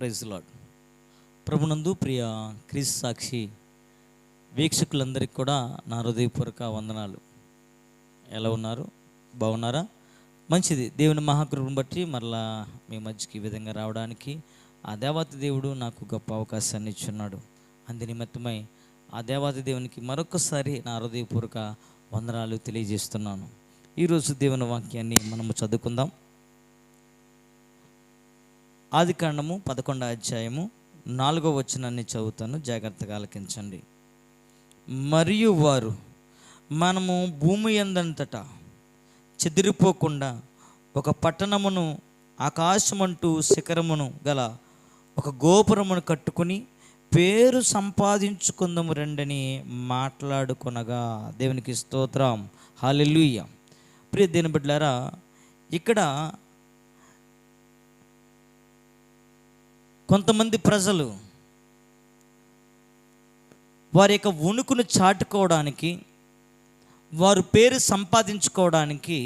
Praise lord ప్రభునందు ప్రియ క్రీస్ సాక్షి వీక్షకులందరికీ కూడా నా హృదయపూర్వక వందనాలు. ఎలా ఉన్నారు? బాగున్నారా? మంచిది. దేవుని మహాకృపను బట్టి మరలా మీ మధ్యకి ఈ విధంగా రావడానికి ఆ దేవాతి దేవుడు నాకు గొప్ప అవకాశాన్ని ఇచ్చున్నాడు. అందు నిమిత్తమై ఆ దేవాతి దేవునికి మరొకసారి నా హృదయపూర్వక వందనాలు తెలియజేస్తున్నాను. ఈరోజు దేవుని వాక్యాన్ని మనము చదువుకుందాం. ఆది కాండము పదకొండో అధ్యాయము నాలుగో వచనాన్ని చదువుతాను. జాగ్రత్తగా ఆలకించండి. మరియు వారు మనము భూమి ఎందంతటా చెదిరిపోకుండా ఒక పట్టణమును ఆకాశమంటూ శిఖరమును గల ఒక గోపురమును కట్టుకుని పేరు సంపాదించుకుందాము రెండని మాట్లాడుకొనగా దేవునికి స్తోత్రం. హాలెలుయ్య ప్రియ దేని బిడ్డారా ఇక్కడ కొంతమంది ప్రజలు వారి యొక్క ఉనుకును చాటుకోవడానికి వారు పేరు సంపాదించుకోవడానికి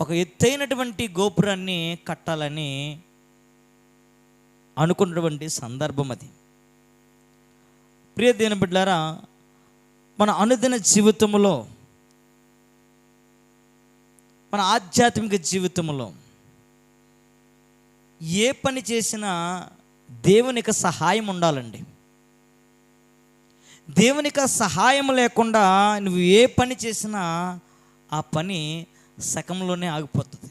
ఒక ఎత్తైనటువంటి గోపురాన్ని కట్టాలని అనుకున్నటువంటి సందర్భం అది. ప్రియ దేని బిడ్డారా మన అనుదిన జీవితంలో మన ఆధ్యాత్మిక జీవితంలో ఏ పని చేసినా దేవునికి సహాయం ఉండాలండి. దేవునికి సహాయం లేకుండా నువ్వు ఏ పని చేసినా ఆ పని సకంలోనే ఆగిపోతుంది.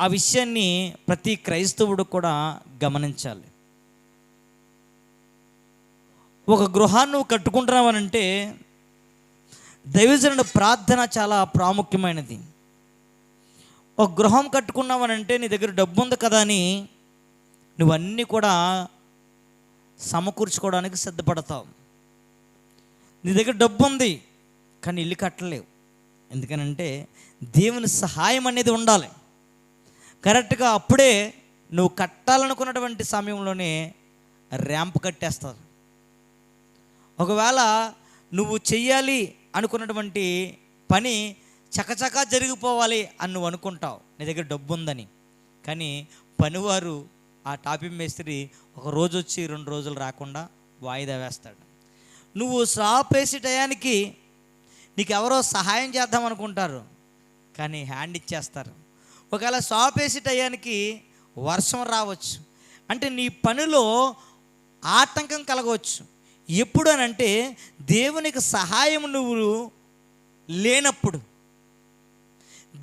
ఆ విషయాన్ని ప్రతి క్రైస్తవుడు కూడా గమనించాలి. ఒక గృహాన్ని నువ్వు కట్టుకుంటున్నావనంటే దైవజనుడు ప్రార్థన చాలా ప్రాముఖ్యమైనది. ఒక గృహం కట్టుకున్నావనంటే నీ దగ్గర డబ్బు ఉంది కదా అని నువ్వన్నీ కూడా సమకూర్చుకోవడానికి సిద్ధపడతావు. నీ దగ్గర డబ్బు ఉంది కానీ ఇల్లు కట్టలేవు. ఎందుకనంటే దేవుని సహాయం అనేది ఉండాలి. కరెక్ట్గా అప్పుడే నువ్వు కట్టాలనుకున్నటువంటి సమయంలోనే ర్యాంప్ కట్టేస్తారు ఒకవేళ నువ్వు చెయ్యాలి అనుకున్నటువంటి పని చకచకా జరిగిపోవాలి అని నువ్వు అనుకుంటావు. నీ దగ్గర డబ్బు ఉందని కానీ పనివారు ఆ టాపింగ్ మేస్త్రి ఒక రోజు వచ్చి రెండు రోజులు రాకుండా వాయిదా వేస్తాడు. నువ్వు షాప్ వేసే టయానికి నీకు ఎవరో సహాయం చేద్దాం అనుకుంటారు. కానీ హ్యాండ్ ఇచ్చేస్తారు. ఒకవేళ సాపేసి టయానికి వర్షం రావచ్చు. అంటే నీ పనిలో ఆటంకం కలగవచ్చు. ఎప్పుడు అని అంటే దేవునికి సహాయం నువ్వు లేనప్పుడు.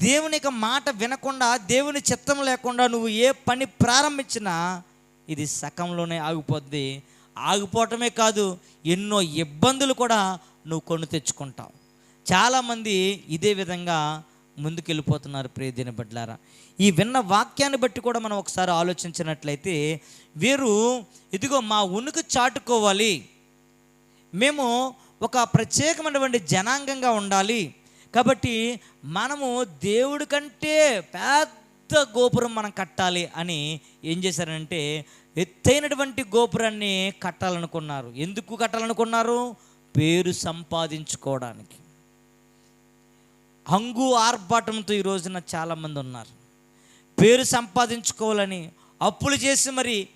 దేవుని యొక్క మాట వినకుండా దేవుని చిత్తం లేకుండా నువ్వు ఏ పని ప్రారంభించినా ఇది సకంలోనే ఆగిపోద్ది. ఆగిపోవటమే కాదు ఎన్నో ఇబ్బందులు కూడా నువ్వు కొను తెచ్చుకుంటావు. చాలామంది ఇదే విధంగా ముందుకెళ్ళిపోతున్నారు ప్రియదిన బిడ్డలారా. ఈ విన్న వాక్యాన్ని బట్టి కూడా మనం ఒకసారి ఆలోచించినట్లయితే వీరు ఇదిగో మా ఉనికి చాటుకోవాలి. మేము ఒక ప్రత్యేకమైనటువంటి జనాంగంగా ఉండాలి. కాబట్టి మనము దేవుడి కంటే పెద్ద గోపురం మనం కట్టాలి అని ఏం చేశారంటే ఎత్తైనటువంటి గోపురాన్ని కట్టాలనుకున్నారు. ఎందుకు కట్టాలనుకున్నారు? పేరు సంపాదించుకోవడానికి. హంగు ఆర్భాటంతో ఈ రోజున చాలామంది ఉన్నారు. పేరు సంపాదించుకోవాలని అప్పులు చేసి మరి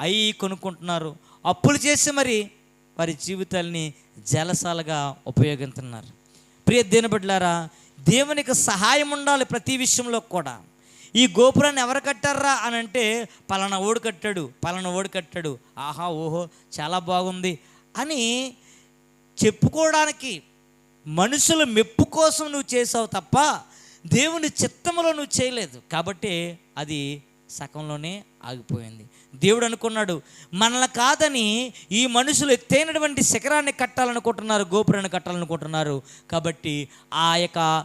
అయి కొనుక్కుంటున్నారు. అప్పులు చేసి మరి వారి జీవితాల్ని జలసాలుగా ఉపయోగిస్తున్నారు. ప్రియ దేనబడ్లారా దేవునికి సహాయం ఉండాలి ప్రతి విషయంలో కూడా. ఈ గోపురాన్ని ఎవరు కట్టారా అని అంటే పలానా ఓడు కట్టాడు పలానా ఓడు కట్టాడు. ఆహా ఓహో చాలా బాగుంది అని చెప్పుకోవడానికి మనుషుల మెప్పు కోసం నువ్వు చేసావు తప్ప దేవుని చిత్తములో నువ్వు చేయలేదు. కాబట్టి అది సగంలోనే ఆగిపోయింది. దేవుడు అనుకున్నాడు మనల్ని కాదని ఈ మనుషులు ఎత్తైనటువంటి శిఖరాన్ని కట్టాలనుకుంటున్నారు గోపురాన్ని కట్టాలనుకుంటున్నారు. కాబట్టి ఆ యొక్క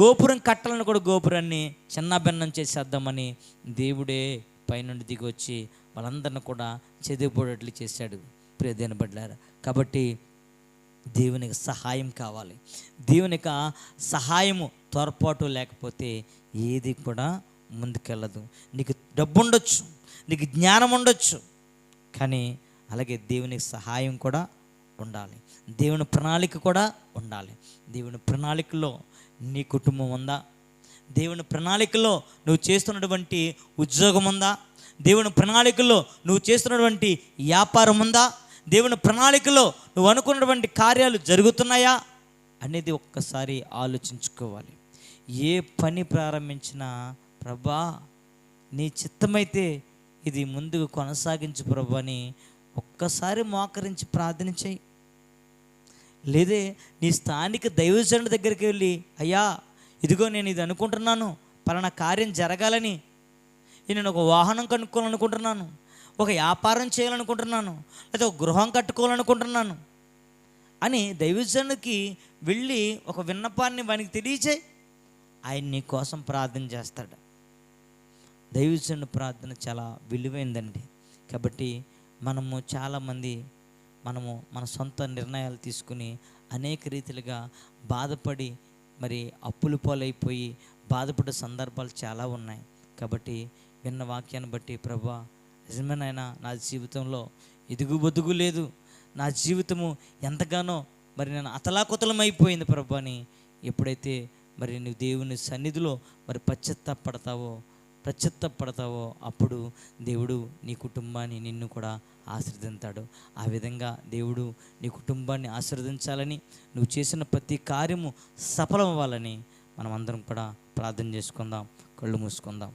గోపురం కట్టాలని కూడా గోపురాన్ని చిన్నభిన్నం చేసేద్దామని దేవుడే పైనుండి దిగి వచ్చి వాళ్ళందరిని కూడా చెదిరిపోయేట్లు చేశాడు. ప్రియదేన పడ్డారు కాబట్టి దేవునికి సహాయం కావాలి. దేవునికి సహాయము తోడ్పాటు లేకపోతే ఏది కూడా ముందుకెళ్ళదు. నీకు డబ్బు ఉండొచ్చు నీకు జ్ఞానం ఉండొచ్చు కానీ అలాగే దేవునికి సహాయం కూడా ఉండాలి. దేవుని ప్రణాళిక కూడా ఉండాలి. దేవుని ప్రణాళికలో నీ కుటుంబం ఉందా? దేవుని ప్రణాళికలో నువ్వు చేస్తున్నటువంటి ఉద్యోగం ఉందా? దేవుని ప్రణాళికలో నువ్వు చేస్తున్నటువంటి వ్యాపారం ఉందా? దేవుని ప్రణాళికలో నువ్వు అనుకున్నటువంటి కార్యాలు జరుగుతున్నాయా? అనేది ఒక్కసారి ఆలోచించుకోవాలి. ఏ పని ప్రారంభించినా ప్రభా నీ చిత్తమైతే ఇది ముందుకు కొనసాగించు ప్రభు అని ఒక్కసారి మోకరించి ప్రార్థన చేయి. లేదే నీ స్థానిక దైవజనుల దగ్గరికి వెళ్ళి అయ్యా ఇదిగో నేను ఇది అనుకుంటున్నాను పలానా కార్యం జరగాలని. నేను ఒక వాహనం కనుక్కోవాలనుకుంటున్నాను ఒక వ్యాపారం చేయాలనుకుంటున్నాను లేదా ఒక గృహం కట్టుకోవాలనుకుంటున్నాను. అని దైవజనుకి వెళ్ళి ఒక విన్నపాన్ని వానికి తెలియచేయి ఆయన నీ కోసం ప్రార్థన చేస్తాడు. దైవజన ప్రార్థన చాలా విలువైందండి. కాబట్టి మనము చాలామంది మనము మన సొంత నిర్ణయాలు తీసుకుని అనేక రీతిలుగా బాధపడి మరి అప్పులు పాలైపోయి బాధపడే సందర్భాలు చాలా ఉన్నాయి. కాబట్టి విన్న వాక్యాన్ని బట్టి ప్రభా నిజమేనైనా నా జీవితంలో ఎదుగు బొదుగు లేదు. నా జీవితము ఎంతగానో మరి నేను అతలాకుతలం అయిపోయింది ప్రభా అని ఎప్పుడైతే మరి నువ్వు దేవుని సన్నిధిలో మరి పశ్చత్తాపడతావో పశ్చత్తాపడతావో అప్పుడు దేవుడు నీ కుటుంబాన్ని నిన్ను కూడా ఆశీర్వదింతాడు ఆ విధంగా దేవుడు నీ కుటుంబాన్ని ఆశీర్వదించాలని నువ్వు చేసిన ప్రతి కార్యము సఫలం అవ్వాలని మనం అందరం కూడా ప్రార్థన చేసుకుందాం కళ్ళు మూసుకుందాం.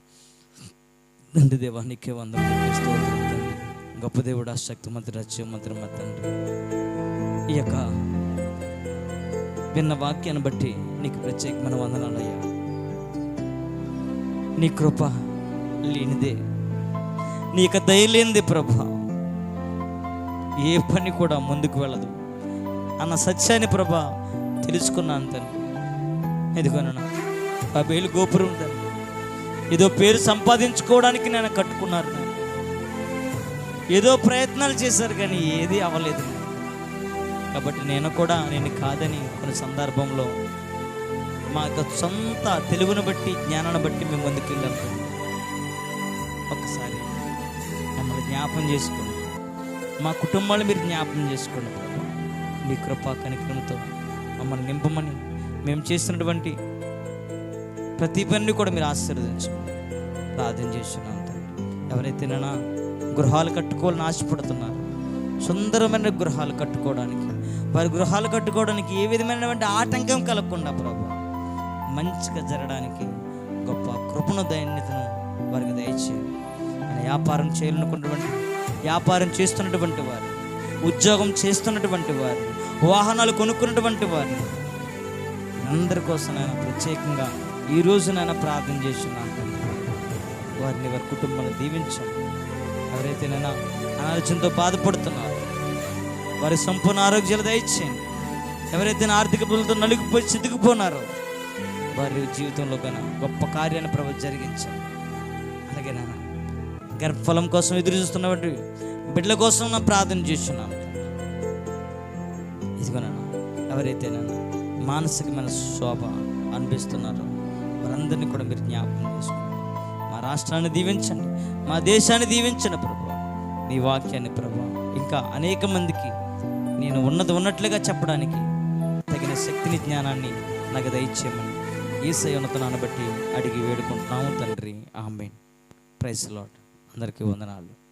తండ్రి దేవానికి నీకే వందనం గొప్ప దేవుడు శక్తిమంతుడు రచ్యమంతుడు మా తండ్రి. ఈ యొక్క విన్న వాక్యాన్ని బట్టి నీకు ప్రత్యేకమైన వందనాలయ్యా నీ కృప లేనిదే నీ యొక్క దయ లేనిదే ప్రభా. ఏ పని కూడా ముందుకు వెళ్ళదు. అన్న సత్యాన్ని ప్రభా తెలుసుకున్నాను తను ఎదుగునన్నా ఆ గోపురం తను ఏదో పేరు సంపాదించుకోవడానికి నేను కట్టుకున్నారు ఏదో ప్రయత్నాలు చేశారు కానీ ఏది అవ్వలేదు. కాబట్టి నేను కూడా నేను కాదని కొన్ని సందర్భంలో మా యొక్క సొంత తెలుగును బట్టి జ్ఞానాన్ని బట్టి మేము ముందుకెళ్ళాము వెళ్ళాం. ఒక్కసారి మమ్మల్ని జ్ఞాపం చేసుకోండి. మా కుటుంబాన్ని మీరు జ్ఞాపం చేసుకోండి. మీ కృపా కనికరంతో మమ్మల్ని నింపమని మేము చేసినటువంటి ప్రతి పనిని కూడా మీరు ఆశీర్వదించు ప్రార్థన చేస్తున్నాం తండ్రి. ఎవరైతే నా గృహాలు కట్టుకోవాలని ఆశపడుతున్నారు సుందరమైన గృహాలు కట్టుకోవడానికి వారి గృహాలు కట్టుకోవడానికి ఏ విధమైనటువంటి ఆటంకం కలగకుండా ప్రభు మంచిగా జరగడానికి గొప్ప కృపణ దైన్యతను వారికి దయచేయండి ఆయన వ్యాపారం చేయాలనుకున్నటువంటి వ్యాపారం చేస్తున్నటువంటి వారు ఉద్యోగం చేస్తున్నటువంటి వారు వాహనాలు కొనుక్కున్నటువంటి వారిని అందరి కోసం నేను ప్రత్యేకంగా ఈ రోజు నేను ప్రార్థన చేస్తున్నాను వారిని వారి కుటుంబాన్ని దీవించండి ఎవరైతే నేను అనారోగ్యంతో బాధపడుతున్నారు వారి సంపూర్ణ ఆరోగ్యాలు దయచేయండి. ఎవరైతే నా ఆర్థిక బలంతో నలిగిపోయి చితికిపోనారో వారి జీవితంలో కన్నా గొప్ప కార్యాన్ని ప్రభు జరిగించండి అలాగే నాన్న గర్భఫలం కోసం ఎదురు చూస్తున్నటువంటి బిడ్డల కోసం నా ప్రార్థన చేస్తున్నాను ఇదిగోనన్నా ఎవరైతే నన్ను మానసికమైన శోభ అనిపిస్తున్నారో వారందరినీ కూడా మీరు జ్ఞాపకం చేసుకోండి మా రాష్ట్రాన్ని దీవించండి మా దేశాన్ని దీవించండి ప్రభు. నీ వాక్యాన్ని ప్రభు ఇంకా అనేక మందికి నేను ఉన్నది ఉన్నట్లుగా చెప్పడానికి తగిన శక్తిని జ్ఞానాన్ని నాకు దయచేయమని ఈసై ఉన్నతనాన్ని బట్టి అడిగి వేడుకుంటున్నాము తండ్రి. ఆమె ప్రైస్ లాడ్ అందరికీ వందనాలు.